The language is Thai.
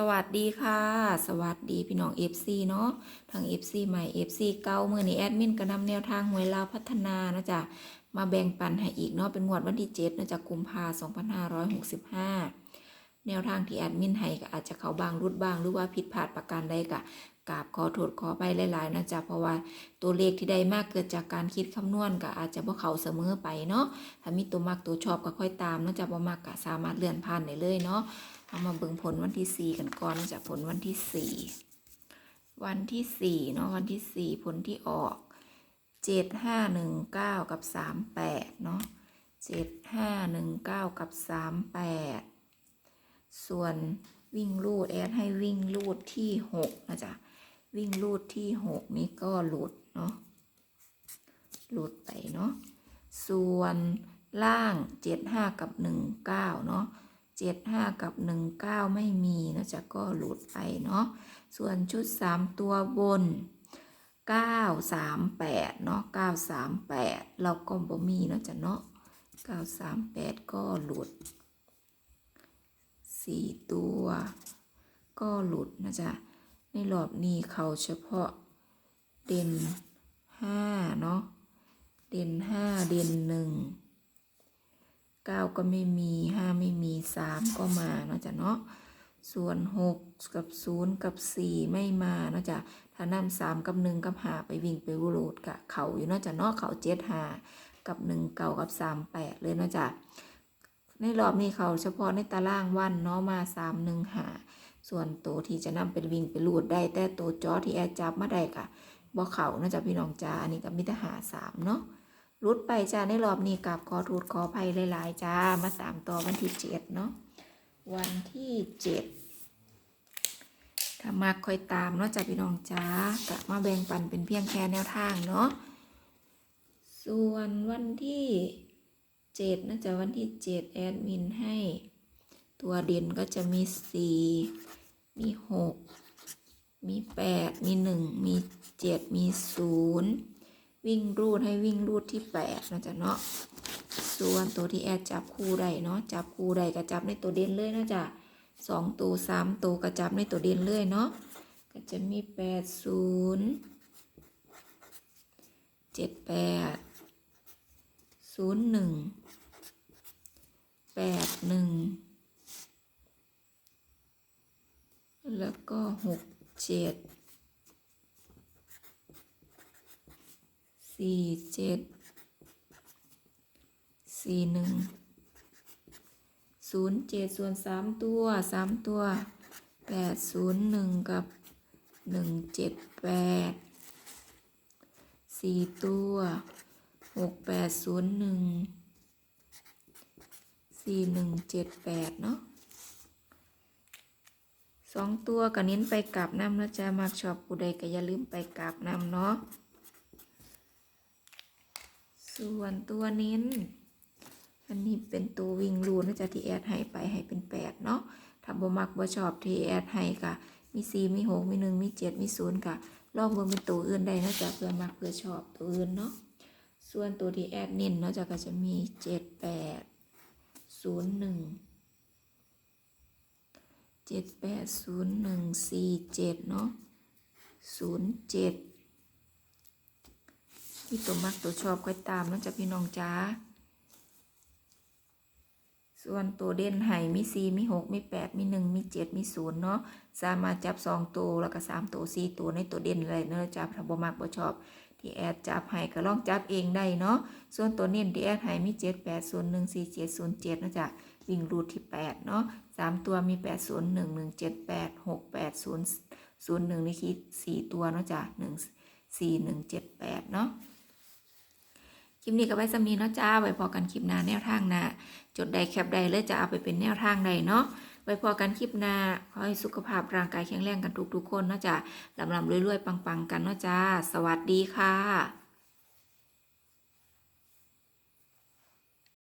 สวัสดีค่ะ สวัสดีพี่น้อง FC เนาะทาง FC ใหม่ FC เก่ามือนี้แอดมินก็นำแนวทางหวยลาวพัฒนานะจ๊ะมาแบ่งปันให้อีกเนาะเป็นงวดวันที่7นะจ๊ะกุมภาพันธ์2565 แนวทางที่แอดมินให้ก็อาจจะเขาบางรุดบางหรือว่าผิดพลาดประการใดก็กราบขอโทษขอไปหลายๆนะจ๊ะเพราะว่าตัวเลขที่ได้มากเกิดจากการคิดคำนวณก็อาจจะบ่เขาเสมอไปเนาะถ้ามีตัวมักตัวชอบก็ค่อยตามนะจ๊ะบ่มักก็สามารถเลื่อนผ่านได้เลยเนาะเอามาเบิ่งผลวันที่สี่กันก่อนจากผลวันที่สี่วันที่สี่เนาะวันที่สี่ผลที่ออกเจ็ดห้าหนึ่งเก้ากับสามแปดเนาะเจ็ดห้าหนึ่งเก้ากับสามแปด ส่วนวิ่งลูดแอดให้วิ่งลูดที่หกนะจ๊ะวิ่งลูดที่หกนี้ก็หลุดเนาะหลุดไปเนาะส่วนล่างเจ็ดห้ากับหนึ่งเก้าเนาะเจ็ดห้ากับหนึ่งเก้าไม่มีนะจ๊ะก็หลุดไปเนาะส่วนชุดสามตัวบนเก้าสามแปดเนาะเก้าสามแปดเราก็บ่มีนะจ๊ะเนาะเก้าสามแปดก็หลุด สี่ตัว ก็หลุดนะจ๊ะ ในรอบนี้เขาเฉพาะเด่นห้าเนาะ เด่นห้าเด่นหนึ่งเก้าก็ไม่มีห้าไม่มีสามก็มาเนาะจ๊ะเนาะ ส่วนหกกับศูนย์กับสี่ไม่มาเนาะจ๊ะถ้านำสามกับหนึ่งกับหาไปวิ่งไปวูโรดกะเขาอยู่เนาะจ๊ะเนาะเขาเจ็ดหากับหนึ่งเก่ากับสามแปดเลยเนาะจ๊ะ ในรอบนี้เขาเฉพาะในตารางวันเนาะมาสามหนึ่งหาส่วนตัวที่จะนำเป็นวิ่งไปลูดได้ แต่ตัวจอที่แอดจับมาได้ค่ะบ่เขานาะจ๊ะพี่น้องจ้าอันนี้ก็มิตรหาสามเนาะรุดไปจ้าในรอบนี้กับขอทูดขอภัยหลายๆจ้ามาตามต่อวันที่เจ็ดเนาะวันที่เจ็ดถ้ามาคอยตามเนาะจ้าพี่น้องจ้ากะมาแบ่งปันเป็นเพียงแค่แนวทางเนาะส่วนวันที่ เจ็ดนะจ๊ะวันที่เจ็ดแอดมินให้ ตัวเด่นก็จะมีสี่มีหกมีแปดมีหนึ่งมีเจ็ดมีศูนย์วิ่งรูดให้วิ่งรูดที่แปดนะจ๊ะเนาะส่วนตัวที่แอดจับคู่ได้เนาะจับคู่ได้ก็จับในตัวเด่นเลยนะจ๊ะสองตัวสามตัวก็จับในตัวเด่นเลยเนาะก็จะมีแปดศูนย์เจ็ดแปดศูนย์หนึ่ง แปดหนึ่งแล้วก็หกเจ็ดสี่เจ็ดสี่หนึ่งศูนย์เจ็ดส่วนสามตัวสามตัวแปดศูนย์หนึ่งกับหนึ่งเจ็ดแปดสี่ตัวหกแปดศูนย์หนึ่ง สี่หนึ่งเจ็ดแปดเนาะสองตัวก็เน้นไปกลับนำนะจ๊ะมักชอบผู้ใดก็อย่าลืมไปกลับนำเนาะส่วนตัวเน้น อันนี้เป็นตัววิ่งรูนะจ๊ะที่แอดให้ไปให้เป็นแปดเนาะถ้าบ่มักบ่ชอบที่แอดให้กะมีสี่มีหกมีหนึ่งมีเจ็ดมีศูนย์กะลองเบิ่งเป็นตัวอื่นได้นะจ๊ะเพื่อมักเพื่อชอบตัวอื่นเนาะส่วนตัวที่แอดเน้นเนาะจ๊ะก็จะมีเจ็ดแปด ศูนย์หนึ่งเจ็ดแปดศูนย์หนึ่งสี่เจ็ดเนาะศูนย์เจ็ดที่ตัวมักตัวชอบค่อยตามนะจ๊ะพี่น้องจ้า ส่วนตัวเด่นไห่มีสี่มีหกมีแปดมีหนึ่งมีเจ็ดมีศูนย์เนาะสามารถจับสองตัวแล้วก็สามตัวสี่ตัวในตัวเด่นเลยเนาะจ้าถ้าบ่มักบ่ชอบ ที่แอดจับไห่ก็ลองจับเองได้เนาะส่วนตัวเน้นที่แอดไห่มีเจ็ดแปดศูนย์หนึ่งสี่เจ็ดศูนย์เจ็ดนะจ๊ะวิ่งรูดที่แปดเนาะสามตัวมีแปดศูนย์หนึ่งหนึ่งเจ็ดแปดหกแปดศูนย์ศูนย์หนึ่งนี่คิดสี่ตัวเนาะจ้ะหนึ่งสี่หนึ่งเจ็ดแปดเนาะ คลิปนี้ก็ไว้สำนีเนาะจ้า ไว้พอกันคลิปหน้าแนวทางหน้าจดใดแคปใดเลยจะเอาไปเป็นแนวทางใดเนาะ ไว้พอกันคลิปหน้าขอให้สุขภาพร่างกายแข็งแรงกันทุกๆคนเนาะจ้าลำลำรวยๆปังๆกันเนาะจ้า สวัสดีค่ะ